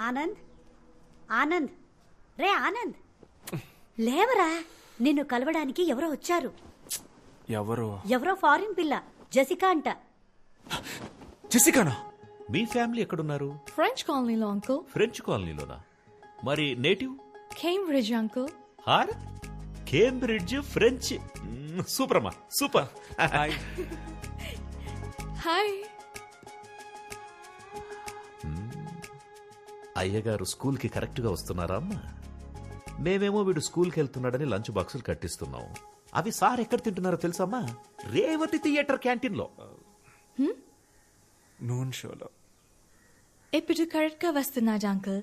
ఆనంద్ ఆనంద్ రే ఆనంద్. లేవరా నిన్ను కలవడానికి ఎవరో వచ్చారు. ఎవరు? ఎవరో ఫారిన్ పిల్ల జసికా అంట. జెసికానా? మీ ఫ్యామిలీ ఎక్కడున్నారు? French colony లో అంకుల్ ఫ్రెంచ్ కాలనీలోనా మరి నేటివ్? కేంబ్రిడ్జ్ అంకుల్ హార్? కేంబ్రిడ్జ్ ఫ్రెంచ్ సూపర్ అమ్మా సూపర్. హాయ్ హాయ్ అయ్యగారు స్కూల్కి కరెక్ట్గా వస్తున్నారా అమ్మా? మేమేమో వీడు స్కూల్కి వెళ్తున్నాడని లంచ్ బాక్సులు కట్టిస్తున్నాం. అవి సార్ ఎక్కడ తింటున్నారో తెలుసమ్మా? రేవతి థియేటర్ క్యాంటీన్లో. నూన్ షోలో. ఇప్పుడు కరెక్ట్గా వస్తున్నాడు అంకుల్.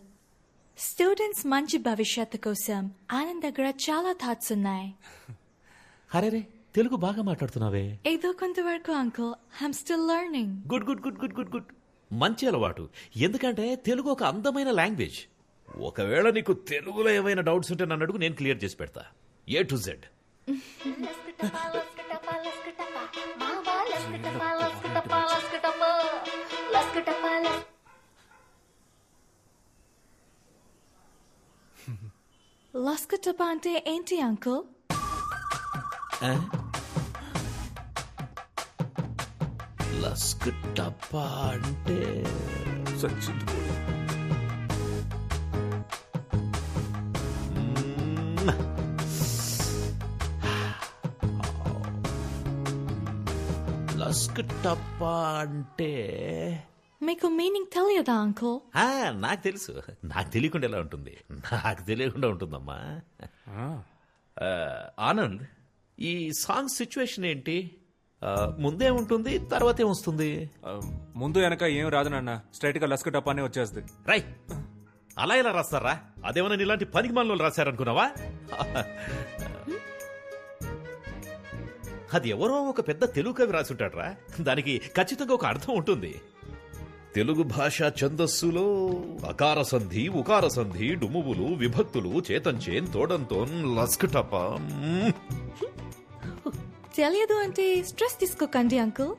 స్టూడెంట్స్ మంచి భవిష్యత్తు కోసం ఆనంద్ దగ్గర చాలా థాట్స్ ఉన్నాయి. అరే రే తెలుగు బాగా మాట్లాడుతున్నావే. ఏదో కొంతవరకు uncle I'm still learning good good good good good good. మంచి అలవాటు. ఎందుకంటే తెలుగు ఒక అందమైన లాంగ్వేజ్. ఒకవేళ నీకు తెలుగులో ఏమైనా డౌట్స్ ఉంటే నన్ను అడుగు నేను క్లియర్ చేసి పెడతా. A to Z. లస్కటప అంటే ఏంటి అంకుల్? లస్క్ టప్పా అంటే. లస్క్ టప్పా అంటే మీకు మీనింగ్ తెలియదా అంకుల్? ఆ, నాకు తెలుసు. నాకు తెలియకుండా ఎలా ఉంటుంది? నాకు తెలియకుండా ఉంటుందమ్మా. ఆ, ఆనంద్ ఈ సాంగ్ సిచ్యువేషన్ ఏంటి? ముందే ఉంటుంది తర్వాత ఏమొస్తుంది ముందు వెనక ఏం రాదు నాన్న. స్ట్రైట్గా లస్క టపానే వచ్చేస్తుంది. రై అలా ఎలా రాస్తారా? అదేమన్నా ఇలాంటి పనికి మనలో రాశారనుకున్నావా? అది ఎవరో ఒక పెద్ద తెలుగు కవి రాసుంటాడ్రా. దానికి ఖచ్చితంగా ఒక అర్థం ఉంటుంది. తెలుగు భాష ఛందస్సులో అకార సంధి ఉకార సంధి డుమువులు విభక్తులు చేతంచేన్ తోడంతోన్ లస్కటప. తెలియదు అంటే స్ట్రెస్ తీసుకోకండి అంకుల్.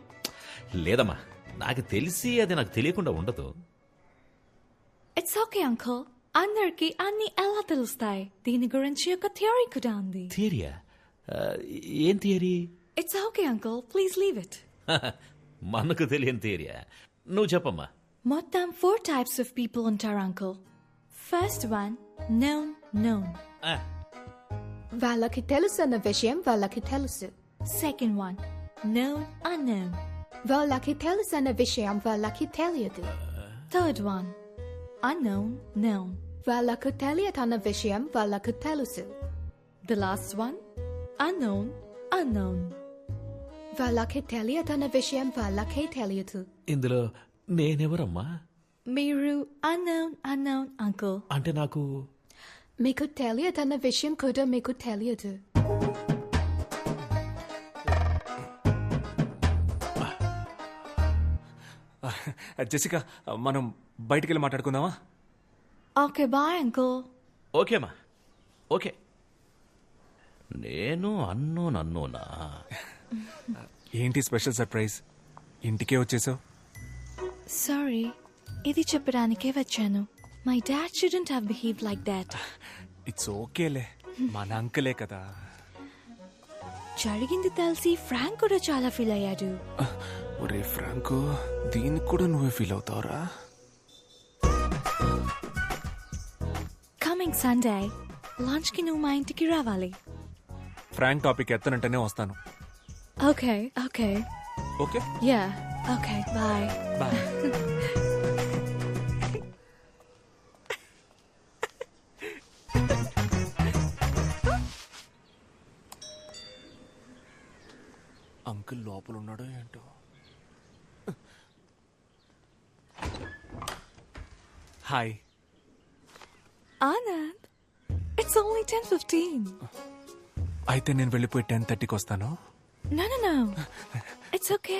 లేదమ్మా నాకు తెలిసి అది నాకు తెలియకుండా ఉండదు. It's okay uncle. అందరికి అన్ని ఎలా తెలుస్తాయి? దీని గురించి ఒక థియరీ కూడా ఉంది. థియరియా? ఏం theory? It's okay uncle. Please leave it మనకు తెలియని థియరియా? నువ్వు చెప్పమ్మా. మొత్తం ఫోర్ టైప్స్ ఆఫ్ పీపుల్ ఉంటారు uncle. First one known known వాళ్ళకి తెలుసు అన్న విషయం వాళ్ళకి తెలుసు. సెకండ్ వన్ నోన్ అన్నోన్ వాళ్ళకి తెలుసు అన్న విషయం వాళ్ళకి తెలియదు థర్డ్ వన్ అన్నోన్ నోన్ వాళ్ళకు తెలియదన్న విషయం వాళ్ళకు తెలుసు the last one unknown unknown వాళ్ళకి తెలియదన్న విషయం వాళ్ళకే తెలియదు ఇందులో నేనెవరమ్మా మీరు అన్నోన్ అన్నోన్ అంకుల్ అంటే నాకు మీకు తెలియదన్న విషయం కూడా మీకు తెలియదు జెసికా మనం బయటికి వెళ్ళి మాట్లాడుకుందామా? Okay bye uncle. ఓకేమ్మా ఓకే. నేను అన్నోన్ అన్నోనా ఏంటి స్పెషల్ సర్ప్రైజ్? ఇంటికే వచ్చేసావు? సారీ ఇది చెప్పడానికే వచ్చాను. My dad shouldn't have behave like that it's ఓకేలే. మన అంకలే కదా. జరిగింది తెలిసి ఫ్రాంక్ కూడా చాలా ఫీల్ అయ్యాడు. ఒరే ఫ్రాంకు దీనికి కూడా నువ్వే ఫీల్ అవుతావురా? కమింగ్ సండే లంచ్కి నువ్వు మా ఇంటికి రావాలి. ఫ్రాంక్ టాపిక్ ఎత్తనంటేనే వస్తాను. Okay okay okay yeah okay bye bye uncle లోపల ఉన్నాడో ఏంటో? Hi Anand it's only ten fifteen అయితే నేను వెళ్ళిపోయి టెన్ థర్టీకి వస్తాను. No no no it's okay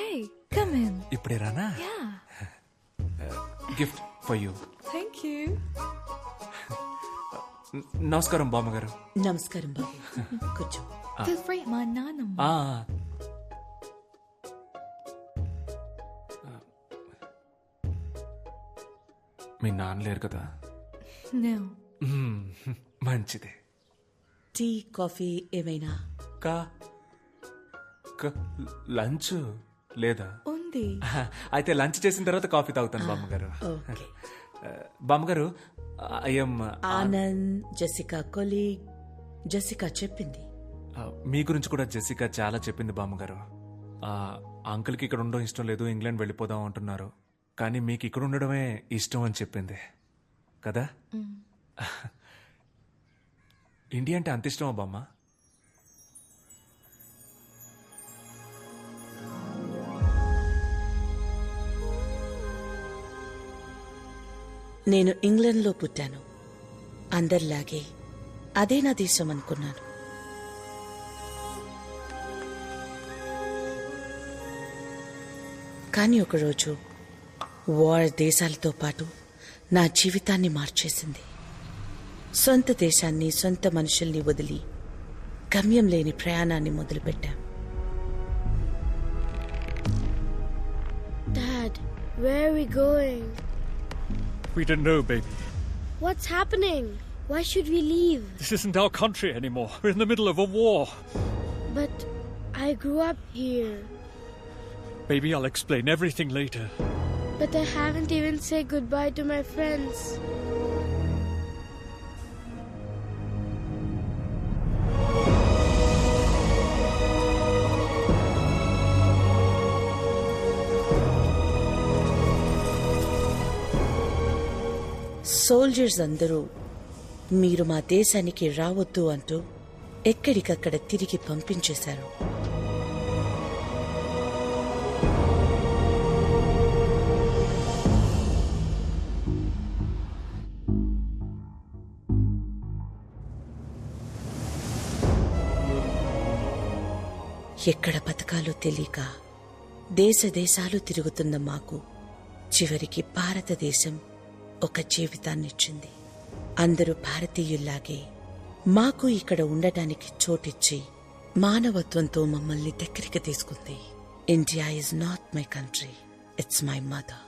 come in ఇప్పుడే రానా? Yeah gift for you thank you నమస్కారం బామ్మగారు. నమస్కారం బాబు. కూర్చో. Feel free. మా నాన్నమ్మ మీ నాన్న లేరు కదా? మంచిది. టీ కాఫీ ఏమైనా? కా లంచ్ లేదా? Undi. అయితే లంచ్ చేసిన తర్వాత కాఫీ తాగుతాను బామ్మగారు. బామ్మగారు I'm Anand Jessica colleague Jessica చెప్పింది. మీ గురించి కూడా జెసికా చాలా చెప్పింది బామ్మగారు. అంకుల్కి ఇక్కడ ఉండడం ఇష్టం లేదు ఇంగ్లాండ్ వెళ్ళిపోదాం అంటున్నారు. కానీ మీకు ఇక్కడ ఉండడమే ఇష్టం అని చెప్పింది. కదా? ఇండియా అంటే అంత ఇష్టమా బామ్మ? నేను ఇంగ్లండ్లో పుట్టాను. అందరిలాగే అదే నా దేశం అనుకున్నాను. కానీ ఒకరోజు వార్ దేశాలతో పాటు నా జీవితాన్ని మార్చేసింది సొంత దేశాన్ని సొంత మనుషుల్ని వదిలి గమ్యం లేని ప్రయాణాన్ని మొదలుపెట్టాం Dad, where are we going? We don't know, baby. What's happening? Why should we leave? This isn't our country anymore. We're in the middle of a war. But I grew up here. Baby, I'll explain everything later. But I haven't even said goodbye to my friends. Soldiers అందరూ మీరు మా దేశానికి రావద్దు అంటూ ఎక్కడికక్కడ తిరిగి పంపించేశారు ఎక్కడ బతకాలో తెలియక దేశ దేశాలు తిరుగుతున్న మాకు చివరికి భారతదేశం ఒక జీవితాన్నిచ్చింది అందరూ భారతీయుల్లాగే మాకు ఇక్కడ ఉండటానికి చోటిచ్చి మానవత్వంతో మమ్మల్ని దగ్గరికి తీసుకుంది India is not my country it's my mother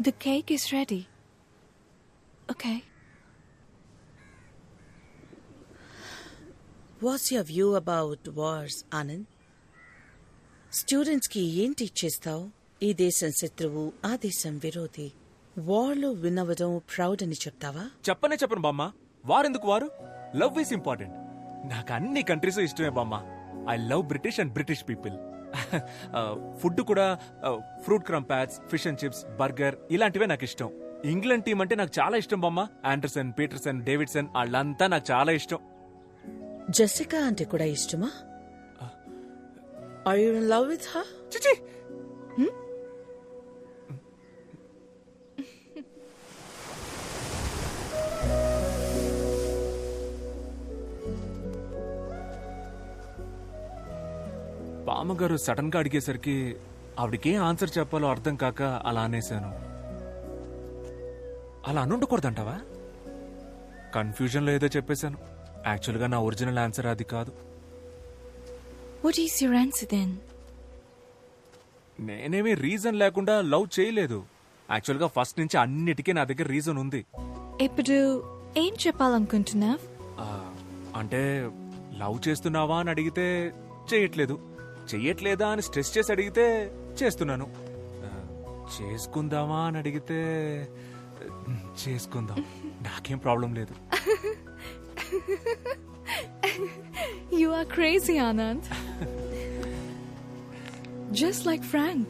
The cake is ready. Okay. What's your view about wars Anand స్టూడెంట్స్కి ఏం టీచ్ చేస్తావు ఈ దేశం శత్రువు ఆ దేశం విరోధి. వార్లో వినవడం ప్రౌడ్ అని చెప్తావా? చెప్పనే చెప్పను బామ్మ. వారెందుకు వారు? లవ్ ఈస్ ఇంపార్టెంట్ నాకు అన్ని కంట్రీస్ ఇష్టమే బామ్మ. I love British and British people food కూడా fruit crumpets fish and chips burger ఇలాంటివే నాకు ఇష్టం. ఇంగ్లాండ్ టీం అంటే నాకు చాలా ఇష్టం బామ్మ. ఆండర్సన్ పీటర్సన్ డేవిడ్సన్ వాళ్ళంతా నాకు చాలా ఇష్టం. జెసికా అంటే కూడా ఇష్టమా? Are you in love with her చిచి! బామ్మగారు సడన్గా అడిగేసరికి ఆవిడకేం ఆన్సర్ చెప్పాలో అర్థం కాక అలా అనేశాను. అలా అనుండకూడదంటావా? కన్ఫ్యూజన్లో ఏదో చెప్పేశాను. యాక్చువల్గా నా ఒరిజినల్ ఆన్సర్ అది కాదు. What is your answer then? నేనేమీ రీజన్ లేకుండా లవ్ చేయలేదు. యాక్చువల్గా ఫస్ట్ నుంచి అన్నిటికీ నా దగ్గర రీజన్ ఉంది. ఇప్పుడు ఏం చెప్పాలనుకుంటున్నావ్? ఆ, అంటే లవ్ చేస్తున్నావా అని అడిగితే చేయట్లేదు. చెయ్యట్లేదా అని స్ట్రెస్ చేసి అడిగితే చేస్తున్నాను. ఆ, చేసుకుందామా అని అడిగితే చేసుకుందాం. నాకేం ప్రాబ్లం లేదు. You are crazy, Anand. Just like Frank.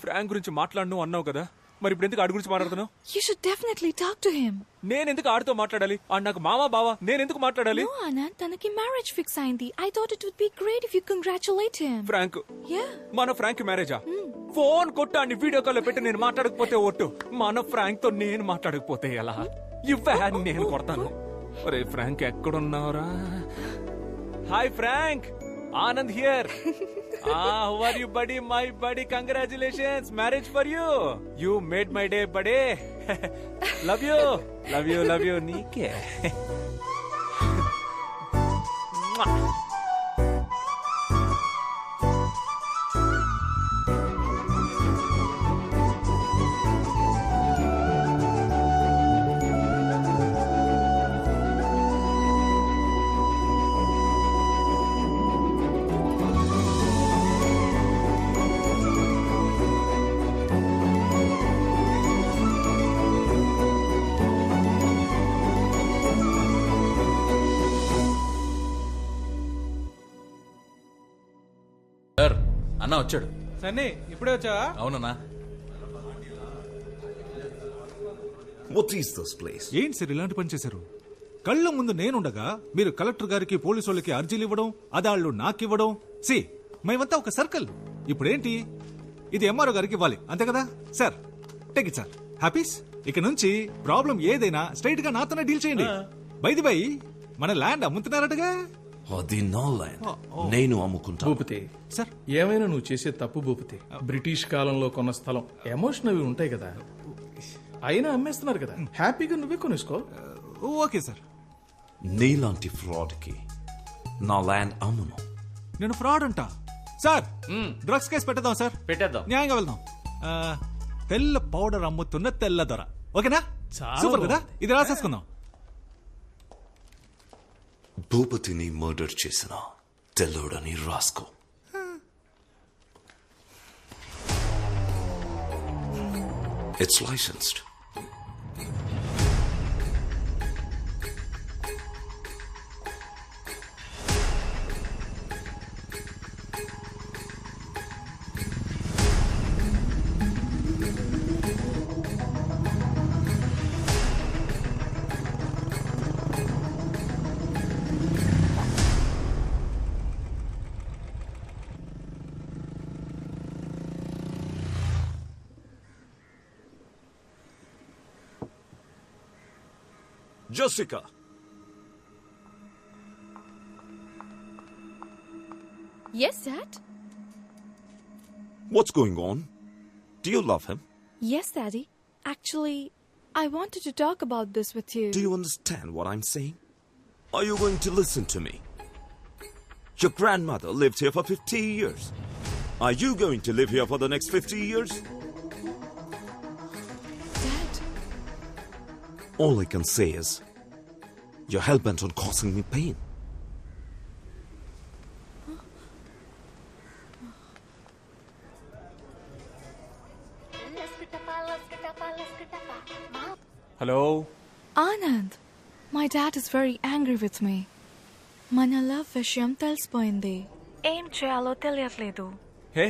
Frank గురించి మాట్లాడను అన్నావు కదా మరి ఇప్పుడు ఎందుకు ఆడి గురించి మాట్లాడుతున్నావు You should definitely talk to him. నేను ఎందుకు ఆడితో మాట్లాడాలి ఆడు నాకు మామా బావా నేను ఎందుకు మాట్లాడాలి No, Anand, తనకి marriage fix అయింది. I thought it would be great if you congratulate him. Frank Yeah. మన ఫ్రాంక్ మ్యారేజా ఫోన్ కొట్టాన్ని వీడియో కాల్ పెట్టి నేను మాట్లాడకపోతే ఒట్టు మన ఫ్రాంక్తో నేను మాట్లాడకపోతే ఎలా ఇవ్వే నేను కొడతాను. రే ఫ్రాంక్ ఎక్కడున్నావురా? Hi Frank! Anand here. How are you buddy? My buddy congratulations! Marriage for you! You made my day buddy. Love you! Love you love you నీకే. అన్న వచ్చాడు. సన్నీ ఇప్పుడే వచ్చావా? అవునన్నా? ఏంటి సార్ ఇలాంటి పని చేశారు? కళ్ళ ముందు నేనుండగా మీరు కలెక్టర్ గారికి పోలీసు వాళ్ళకి అర్జీలు ఇవ్వడం అదాళ్ళు నాకివ్వడం సి మేమంతా ఒక సర్కిల్. ఇప్పుడేంటి? ఇది ఎంఆర్ఓ గారికి ఇవ్వాలి. అంతే కదా? సార్ టేక్ ఇట్ సార్ హ్యాపీస్ ఇక నుంచి ప్రాబ్లం ఏదైనా స్ట్రైట్గా నాతోనే డీల్ చేయండి. బైది బై మన ల్యాండ్ అమ్ముతున్నారటగా? అది నా ల్యాండ్ నేను అమ్ముకుంటా. భూపతి సార్. ఏమైనా నువ్వు చేసే తప్పు భూపతి. బ్రిటిష్ కాలంలో కొన్న స్థలం. ఎమోషన్ అవి ఉంటాయి కదా. అయినా అమ్మేస్తున్నారు కదా. హ్యాపీగా నువ్వే కొనేసుకో. Okay sir. నీలాంటి ఫ్రాడ్కి నా ల్యాండ్ అమ్మును. నేను ఫ్రాడ్ అంటా. సార్ డ్రగ్స్ కేసు పెట్టేద్దాం సార్. పెట్టేద్దాం. న్యాయంగా వెళ్దాం. తెల్ల పౌడర్ అమ్ముతున్న తెల్ల దొర. ఓకేనా? చాలా సూపర్ కదా. ఇది రాసేసుకుందాం. భూపతిని మర్డర్ చేసిన తెల్లోడని రాసుకో. It's licensed Jessica. Yes, Dad? What's going on? Do you love him? Yes, Daddy. Actually, I wanted to talk about this with you. Do you understand what I'm saying? Are you going to listen to me? Your grandmother lived here for 50 years. Are you going to live here for the next 50 years? All I can say is, you're hell bent on causing me pain. Hello Anand, my dad is very angry with me. మన love విషయం తెలిసిపోయింది ఏం చేయాలో తెలియట్లేదు హే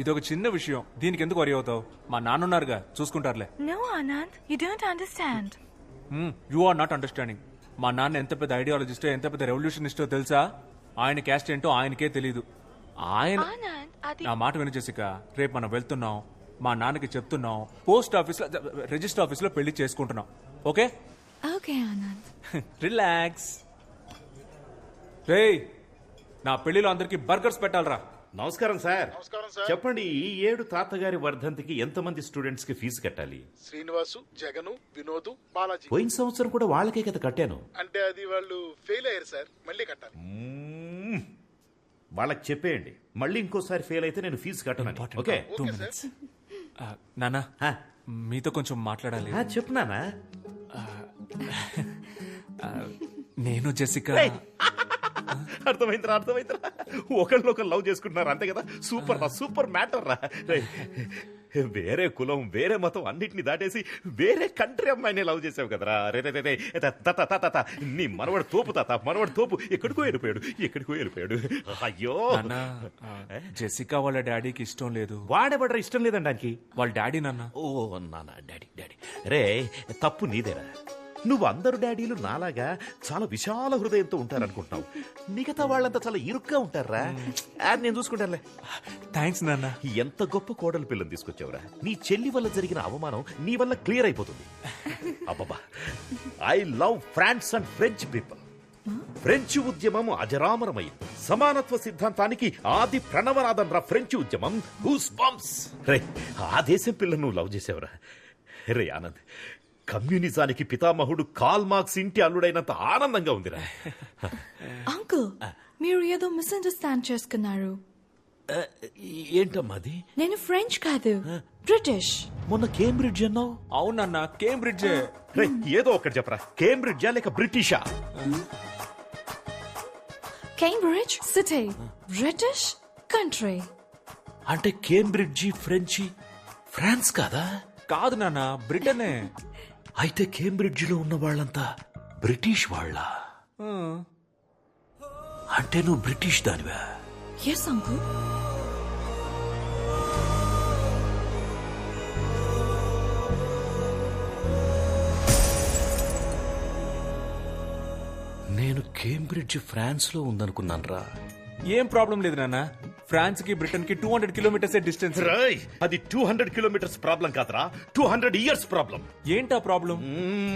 ఇదొక చిన్న విషయం. దీనికి ఎందుకు వరి అవుతావు? మా నాన్నున్నారుగా చూసుకుంటారులే. No Anand you don't understand you are not understanding మా నాన్న ఎంత పెద్ద ఐడియాలజిస్టో ఎంత పెద్ద రెవల్యూషనిస్టో తెలుసా? ఆయన క్యాస్ట్ ఏంటో ఆయనకే తెలీదు. ఆయన నా మాట విను జెసిక రేపు మనం వెళ్తున్నాం మా నాన్నకి చెప్తున్నాం పోస్ట్ ఆఫీస్లో రిజిస్టర్ ఆఫీస్లో పెళ్ళి చేసుకుంటున్నాం. ఓకే? ఓకే ఆనంద్ రిలాక్స్ రేయ్ నా పెళ్ళిలో అందరికి బర్గర్స్ పెట్టాలరా. నమస్కారం సార్. చెప్పండి ఈ ఏడు తాతగారి వర్ధంతికి ఎంతమంది స్టూడెంట్స్కి ఫీజు కట్టాలి? శ్రీనివాసు జగను వినోదు బాలాజీ. పోయిన సంవత్సరం కూడా వాళ్ళకే కదా కట్టాను. అంటే అది వాళ్ళు ఫెయిల్ అయ్యారు సార్. మళ్ళీ కట్టాలి. మ్మ్. వాళ్ళకి చెప్పేయండి. మళ్ళీ ఇంకోసారి ఫెయిల్ అయితే నేను ఫీజు కట్టను. ఓకే? టూ మినిట్స్ నానా మీతో కొంచెం మాట్లాడాలి. ఆ, చెప్పు నానా నేను జెసిక అర్థమైందిరా అర్థమైందిరా. ఒకళ్ళు ఒకరు లవ్ చేసుకుంటున్నారు? అంతే కదా? సూపర్ రా సూపర్ మ్యాటర్ రా. వేరే కులం వేరే మతం అన్నిటిని దాటేసి వేరే కంట్రీ అమ్మాయిని లవ్ చేసావు కదరా. రే రే, రే, రే, త, త, త, త, త, నీ మనవడు తోపు తాత. మనవడు తోపు. ఎక్కడికో వెళ్ళిపోయాడు ఎక్కడికో వెళ్ళిపోయాడు. అయ్యో. జెసిక వాళ్ళ డాడీకి ఇష్టం లేదు. వాడెవడరా? ఇష్టం లేదండి దానికి వాళ్ళ డాడీ నాన్న. ఓ నాన్న డాడీ డాడీ. రే తప్పు నీదేరా. నువ్వు అందరు డాడీలు నాలాగా చాలా విశాల హృదయంతో ఉంటారనుకుంటున్నావు. మిగతా వాళ్ళంతా చాలా ఇరుగ్గా ఉంటారా అది నేను చూసుకుంటానులే. థ్యాంక్స్ నాన్న. ఎంత గొప్ప కోడలు పిల్లని తీసుకొచ్చావురా. నీ చెల్లి వల్ల జరిగిన అవమానం నీ వల్ల క్లియర్ అయిపోతుంది. అబ్బబ్బా. I love France and French people French ఉద్యమం అజరామరమైంది. సమానత్వ సిద్ధాంతానికి ఆది ప్రణవనాదం రా ఫ్రెంచ్ ఉద్యమం హూస్ బంప్స్ రే ఆ దేశం పిల్లను నువ్వు లవ్ చేసావురా. రే ఆనంద్. కమ్యూనిజానికి పితామహుడు కాల్ మార్క్స్ ఇంటి అల్లుడైనంత ఆనందంగా ఉందిరా. అంకుల్ మీరు ఏదో మిస్అండర్స్టాండ్ చేసుకున్నారు. ఏంటమ్మా అది? నేను ఫ్రెంచ్ కాదు బ్రిటిష్. మొన్న కేంబ్రిడ్జ్ అన్నావు? అవునన్న కేంబ్రిడ్జే. ఏదో ఒకటి చెప్పరా. కేంబ్రిడ్జా లేక బ్రిటిషా? Cambridge city British country. అంటే కేంబ్రిడ్జి ఫ్రెంచి ఫ్రాన్స్ కాదా? కాదు నాన్న బ్రిటనే. అయితే కేంబ్రిడ్జ్లో ఉన్న వాళ్ళంతా బ్రిటిష్ వాళ్ళ. అంటే నువ్వు బ్రిటిష్ దానివా? నేను కేంబ్రిడ్జ్ ఫ్రాన్స్లో ఉందనుకున్నాను రా ఏం ప్రాబ్లం లేదు నాన్న. ఫ్రాన్స్కి బ్రిటన్కి టూ హండ్రెడ్ కిలోమీటర్స్ డిస్టెన్స్. రాయ్ అది టూ హండ్రెడ్ కిలోమీటర్స్ ప్రాబ్లం కాదురా. Two hundred years problem. ఏంటా ప్రాబ్లం?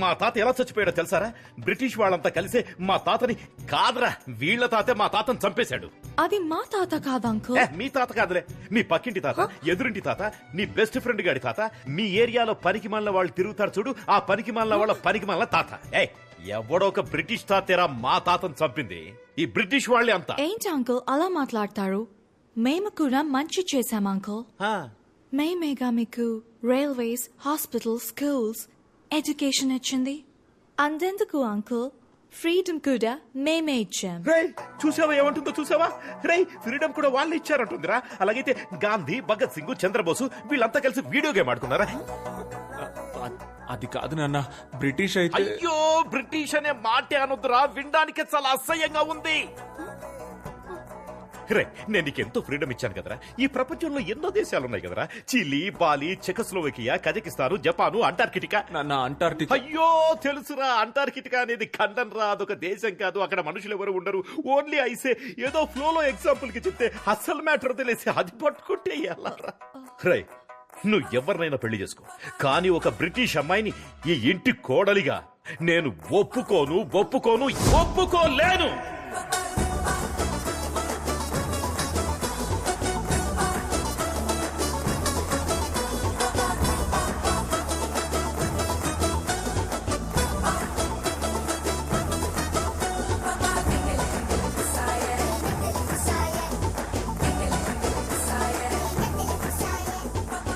మా తాత ఎలా చచ్చిపోయాడో తెలుసారా? బ్రిటిష్ వాళ్ళంతా కలిసే మా తాతని కాదురా వీళ్ళ తాతే మా తాతని చంపేశాడు. అది మా తాత కాదు అంకుల్. మీ తాత కాదులే. మీ పక్కింటి తాత ఎదురింటి తాత నీ బెస్ట్ ఫ్రెండ్ గాడి తాత మీ ఏరియాలో పనికి మాలిన వాళ్ళు తిరుగుతారు చూడు ఆ పనికి మాలిన వాళ్ళ పనికి మాలిన తాత. ఏ ఎవడో ఒక బ్రిటిష్ తాతేరా మా తాతను చంపింది. ఈ బ్రిటిష్ వాళ్ళే అంతా. ఏంటి అంకుల్? అలా మాట్లాడతారు? మేము కూడా మంచి చేశాం అంకుల్. మేమేగా మీకు రైల్వేస్ హాస్పిటల్స్ స్కూల్స్ ఎడ్యుకేషన్ ఇచ్చింది. అందెందుకు అంకుల్? ఫ్రీడమ్ కూడా మేమే ఇచ్చాం. రేయ్ చూసావా ఏమంటుందో చూసావా? రేయ్ ఫ్రీడమ్ కూడా వాళ్ళు ఇచ్చారంటుందిరా. అలాగైతే గాంధీ భగత్ సింగ్ చంద్రబోసు వీళ్ళంతా కలిసి వీడియో గేమ్ ఆడుకున్నారా? అది కాదు నాన్న. బ్రిటిష్ అయితే అయ్యో బ్రిటిష్ అనే మాటే అనొద్దురా. వినడానికి చాలా అసహ్యంగా ఉంది. రే నేను నీకు ఎంతో ఫ్రీడమ్ ఇచ్చాను కదరా. ఈ ప్రపంచంలో ఎన్నో దేశాలు ఉన్నాయి కదరా. Chile Bali Czechoslovakia Kazakhstan Japan Antarctica. Antarctica అయ్యో తెలుసురా అంటార్కిటికా అనేది ఖండం రా అదొక దేశం కాదు అక్కడ మనుషులు ఎవరు ఉండరు. ఓన్లీ ఐసే ఏదో ఫ్లోలో ఎగ్జాంపుల్కి చెప్తే అస్సలు మ్యాటర్ తెలిసి అది పట్టుకుంటే ఎలా రై. నువ్వు ఎవరినైనా పెళ్ళి చేసుకో. కానీ ఒక బ్రిటిష్ అమ్మాయిని ఈ ఇంటి కోడలిగా నేను ఒప్పుకోను ఒప్పుకోను ఒప్పుకోలేను.